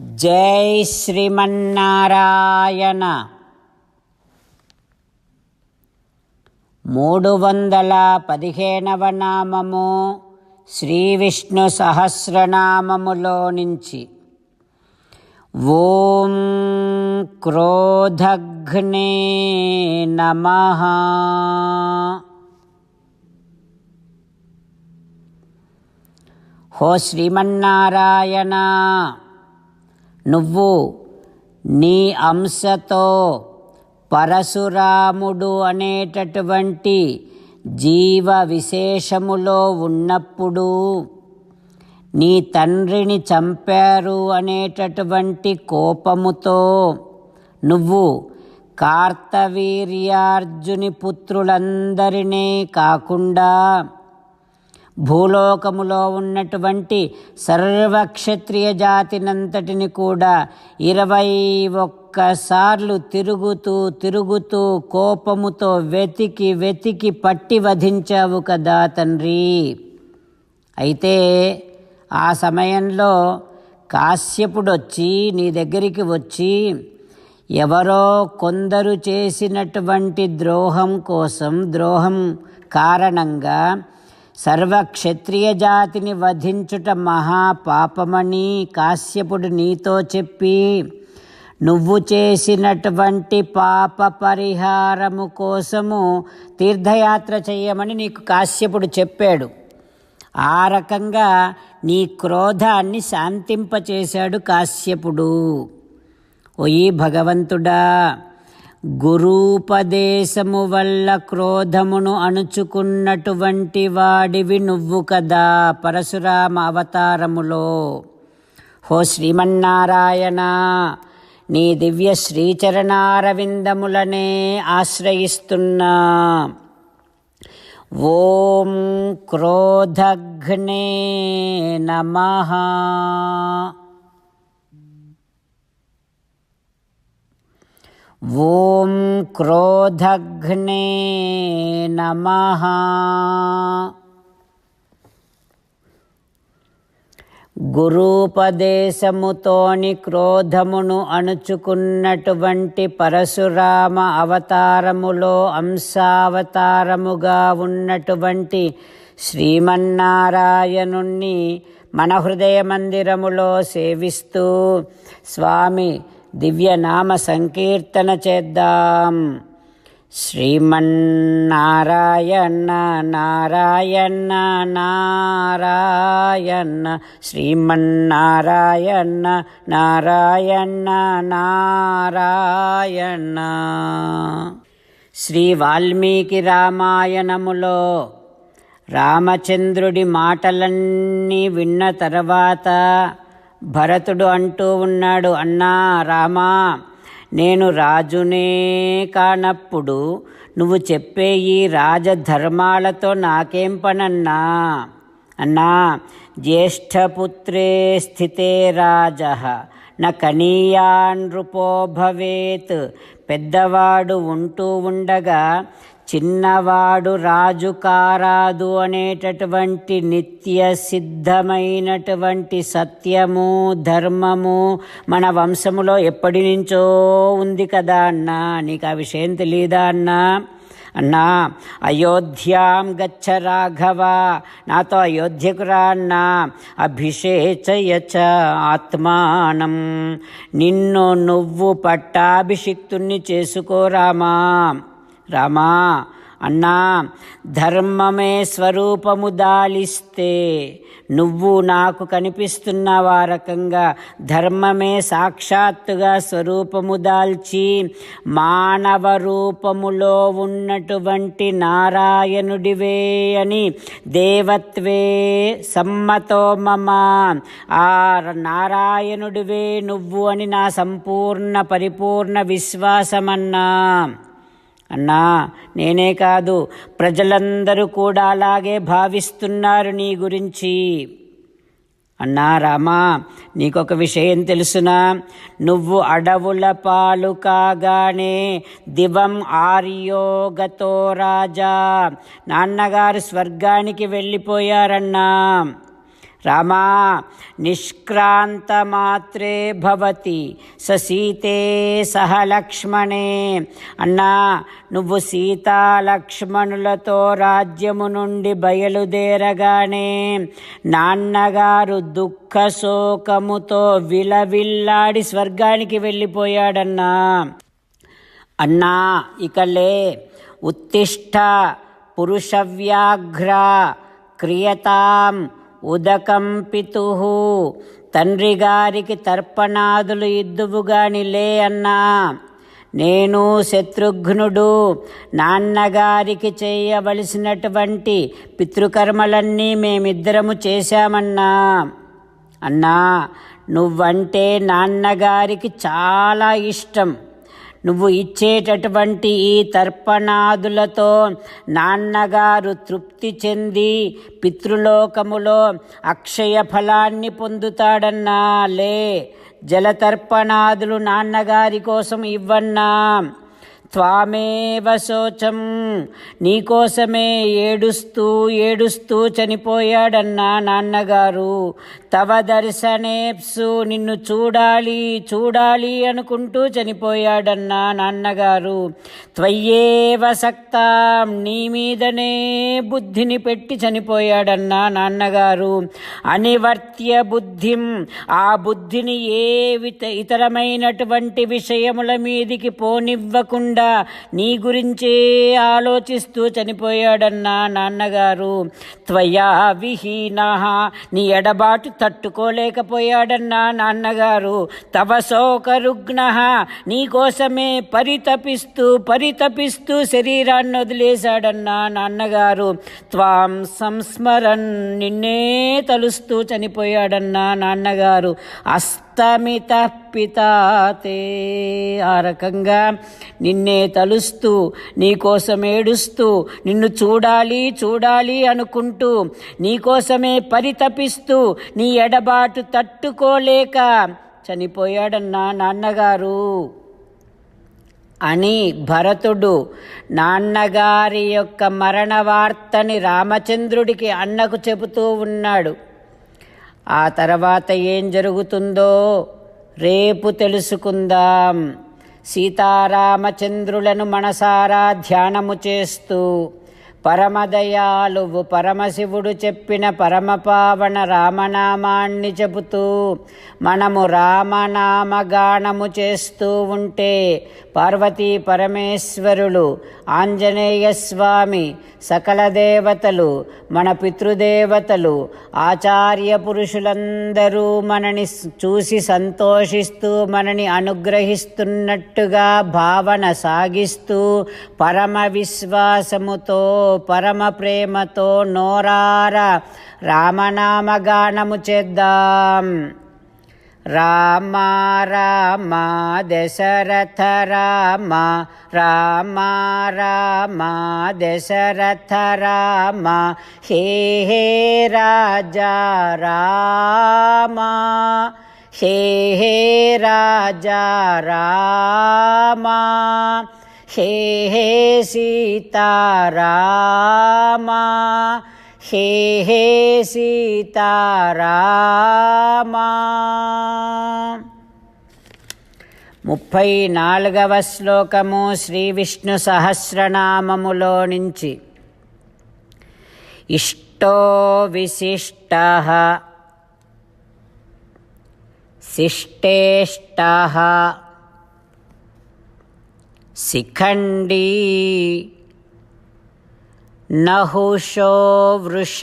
జై శ్రీమన్నారాయణ. మూడు వందల పదిహేనవ నామము శ్రీ విష్ణు సహస్రనామములో నుంచి ఓం క్రోధగ్నే నమ. హో శ్రీమన్నారాయణ. నువ్వు నీ అంశతో పరశురాముడు అనేటటువంటి జీవ విశేషములో ఉన్నప్పుడు నీ తండ్రిని చంపారు అనేటటువంటి కోపముతో నువ్వు కార్తవీర్యార్జుని పుత్రులందరినీ కాకుండా భూలోకములో ఉన్నటువంటి సర్వక్షత్రియ జాతినంతటిని కూడా ఇరవై ఒక్కసార్లు తిరుగుతూ తిరుగుతూ కోపముతో వెతికి వెతికి పట్టి వధించావు కదా తండ్రి. అయితే ఆ సమయంలో కాశ్యపుడు వచ్చి నీ దగ్గరికి వచ్చి ఎవరో కొందరు చేసినటువంటి ద్రోహం కోసం ద్రోహం కారణంగా సర్వక్షత్రియ జాతిని వధించుట మహాపాపమని కాశ్యపుడు నీతో చెప్పి నువ్వు చేసినటువంటి పాప పరిహారము కోసము తీర్థయాత్ర చేయమని నీకు కాశ్యపుడు చెప్పాడు. ఆ రకంగా నీ క్రోధాన్ని శాంతింపచేశాడు కాశ్యపుడు. ఓయి భగవంతుడా గురూపదేశము వల్ల క్రోధమును అణుచుకున్నటువంటి వాడివి నువ్వు కదా పరశురామ అవతారములో. హో శ్రీమన్నారాయణ నీ దివ్య శ్రీచరణారవిందములనే ఆశ్రయిస్తున్నా ఓం క్రోధఘ్నే నమహా ఓం క్రోధఘ్నే నమః. గురూపదేశముతోని క్రోధమును అణుచుకున్నటువంటి పరశురామ అవతారములో అంశావతారముగా ఉన్నటువంటి శ్రీమన్నారాయణుణ్ణి మన హృదయ మందిరములో సేవిస్తూ స్వామి దివ్యనామ సంకీర్తన చేద్దాం. శ్రీమన్నారాయణ నారాయణ నారాయణ శ్రీమన్నారాయణ నారాయణ నారాయణ. శ్రీ వాల్మీకి రామాయణములో రామచంద్రుడి మాటలన్నీ విన్న తర్వాత భరతుడు అంటూ ఉన్నాడు అన్నా రామా నేను రాజునే కానప్పుడు నువ్వు చెప్పే ఈ రాజధర్మాలతో నాకేం పనన్నా? అన్నా జ్యేష్ఠపుత్రే స్థితే రాజ న నృపో భవేత్ పెద్దవాడు ఉంటూ ఉండగా చిన్నవాడు రాజు కారాదు అనేటటువంటి నిత్య సిద్ధమైనటువంటి సత్యము ధర్మము మన వంశములో ఎప్పటి నుంచో ఉంది కదా అన్నా? నీకు ఆ విషయం తెలియదా అన్నా? అన్నా అయోధ్యాం గచ్చ రాఘవ నాతో అయోధ్యకు రా అన్నా అభిషేచయచ ఆత్మానం. నిన్ను నువ్వు పట్టాభిషిక్తుణ్ణి చేసుకోరామా రామా అన్నా ధర్మమే స్వరూపము దాలిస్తే నువ్వు నాకు కనిపిస్తున్న ఆ రకంగా ధర్మమే సాక్షాత్తుగా స్వరూపము దాల్చి మానవ రూపములో ఉన్నటువంటి నారాయణుడివే అని దేవత్వే సమ్మతో మమ. ఆ నారాయణుడివే నువ్వు అని నా సంపూర్ణ పరిపూర్ణ విశ్వాసమన్నా. అన్నా నేనే కాదు ప్రజలందరూ కూడా అలాగే భావిస్తున్నారు నీ గురించి. అన్నా రామా నీకొక విషయం తెలుసునా? నువ్వు అడవుల పాలు కాగానే దివం ఆర్యోగతో రాజా. నాన్నగారు స్వర్గానికి వెళ్ళిపోయారన్నా. రామా నిష్క్రాంతమాత్రే భవతి సీతే సహ లక్ష్మణే. అన్నా నువ్వు సీతా లక్ష్మణులతో రాజ్యము నుండి బయలుదేరగానే నాన్నగారు దుఃఖ శోకముతో విలవిల్లాడి స్వర్గానికి వెళ్ళిపోయాడన్నా. అన్నా ఇకలే ఉత్తిష్ట పురుషవ్యాఘ్ర క్రియతాం ఉదకం పితు తండ్రి గారికి తర్పణాదులు ఇద్దువుగాని లే అన్నా. నేను శత్రుఘ్నుడు నాన్నగారికి చేయవలసినటువంటి పితృకర్మలన్నీ మేమిద్దరము చేశామన్నా. అన్నా నువ్వంటే నాన్నగారికి చాలా ఇష్టం. నువ్వు ఇచ్చేటటువంటి ఈ తర్పణాదులతో నాన్నగారు తృప్తి చెంది పితృలోకములో అక్షయ ఫలాన్ని పొందుతాడన్నా లే జలతర్పణాదులు నాన్నగారి కోసం ఇవ్వన్నా. త్వామేవ శోచం. నీకోసమే ఏడుస్తూ ఏడుస్తూ చనిపోయాడన్నా నాన్నగారు. తవ దర్శనేప్సు నిన్ను చూడాలి చూడాలి అనుకుంటూ చనిపోయాడన్నా నాన్నగారు. త్వయ్యేవ సక్తాం నీ మీదనే బుద్ధిని పెట్టి చనిపోయాడన్నా నాన్నగారు. అనివర్త్య బుద్ధిం ఆ బుద్ధిని ఏ ఇతరమైనటువంటి విషయముల మీదికి పోనివ్వకుండా నీ గురించే ఆలోచిస్తూ చనిపోయాడన్నా నాన్నగారు. త్వయా విహీన నీ ఎడబాటు తట్టుకోలేకపోయాడన్నా నాన్నగారు. తవ శోకరుగ్న నీ పరితపిస్తూ పరితపిస్తూ శరీరాన్ని వదిలేశాడన్నా నాన్నగారు. త్వాం సంస్మరన్ నిన్నే తలుస్తూ చనిపోయాడన్నా నాన్నగారు. అస్తమిత పితాతే ఆ రకంగా నిన్నే తలుస్తూ నీకోసం ఏడుస్తూ నిన్ను చూడాలి చూడాలి అనుకుంటూ నీకోసమే పరితపిస్తూ నీ ఎడబాటు తట్టుకోలేక చనిపోయాడన్నా నాన్నగారు. అని భరతుడు నాన్నగారి యొక్క మరణ వార్తని రామచంద్రుడికి అన్నకు చెబుతూ ఉన్నాడు. ఆ తర్వాత ఏం జరుగుతుందో రేపు తెలుసుకుందాం. సీతారామచంద్రులను మనసారా ధ్యానము చేస్తూ పరమదయాలువు పరమశివుడు చెప్పిన పరమపావన రామనామాన్ని చెబుతూ మనము రామనామగానము చేస్తూ ఉంటే పార్వతీ పరమేశ్వరులు ఆంజనేయ స్వామి సకల దేవతలు మన పితృదేవతలు ఆచార్య పురుషులందరూ మనని చూసి సంతోషిస్తూ మనని అనుగ్రహిస్తున్నట్టుగా భావన సాగిస్తూ పరమ విశ్వాసముతో పరమ ప్రేమతో నోరార రామనామగానము చేద్దాం. రామ రామ దశరథ రామ రామ రామ దశరథ రామ హే హే రాజా రామ హే హే రాజా రామ. హే హే సీతారామా హే హే సీతారామా. ముప్పై నాలుగవ శ్లోకము శ్రీ విష్ణు సహస్రనామములో నుంచి. ఇష్టో విశిష్ట శిష్టేష్ట. शिखंडी नहुषो वृष।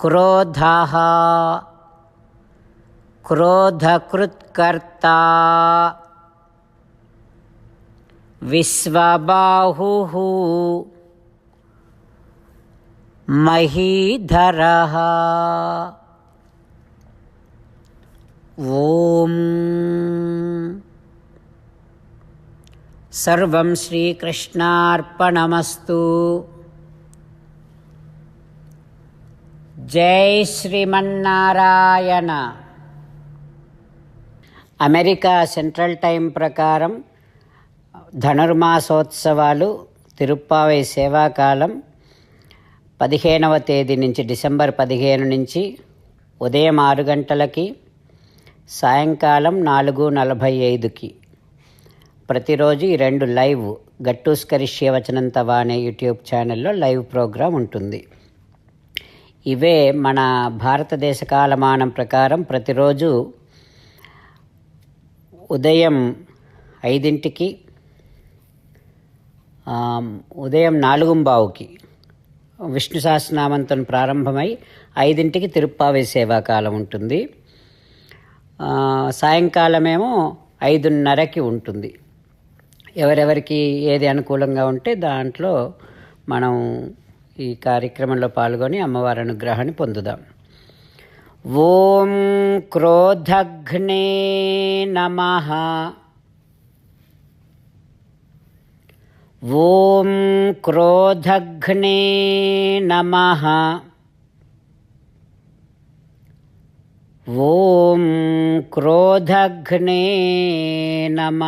क्रोध। क्रोधकृत्कर्ता। विश्वबाहु। महीधर। ओम। సర్వం శ్రీకృష్ణార్పణమస్తు. జై శ్రీమన్నారాయణ. అమెరికా సెంట్రల్ టైం ప్రకారం ధనుర్మాసోత్సవాలు తిరుప్పావై సేవాకాలం పదిహేనవ తేదీ నుంచి డిసెంబర్ పదిహేను నుంచి ఉదయం ఆరు గంటలకి సాయంకాలం నాలుగు నలభై ఐదుకి. ప్రతిరోజు ఈ రెండు లైవ్ గట్టూస్కరిష్య వచనం అనే యూట్యూబ్ ఛానల్లో లైవ్ ప్రోగ్రాం ఉంటుంది. ఇవే మన భారతదేశ కాలమానం ప్రకారం ప్రతిరోజు ఉదయం ఐదింటికి ఉదయం నాలుగుంబావుకి విష్ణు సహస్రనామంతో ప్రారంభమై ఐదింటికి తిరుప్పావే సేవాకాలం ఉంటుంది. సాయంకాలమేమో ఐదున్నరకి ఉంటుంది. ఎవరెవరికి ఏది అనుకూలంగా ఉంటే దాంట్లో మనం ఈ కార్యక్రమంలో పాల్గొని అమ్మవారి అనుగ్రహాన్ని పొందుదాం. ఓం క్రోధఘ్నే నమ. ఓం క్రోధగ్నే నమ. ఓం క్రోధఘ్నే నమ.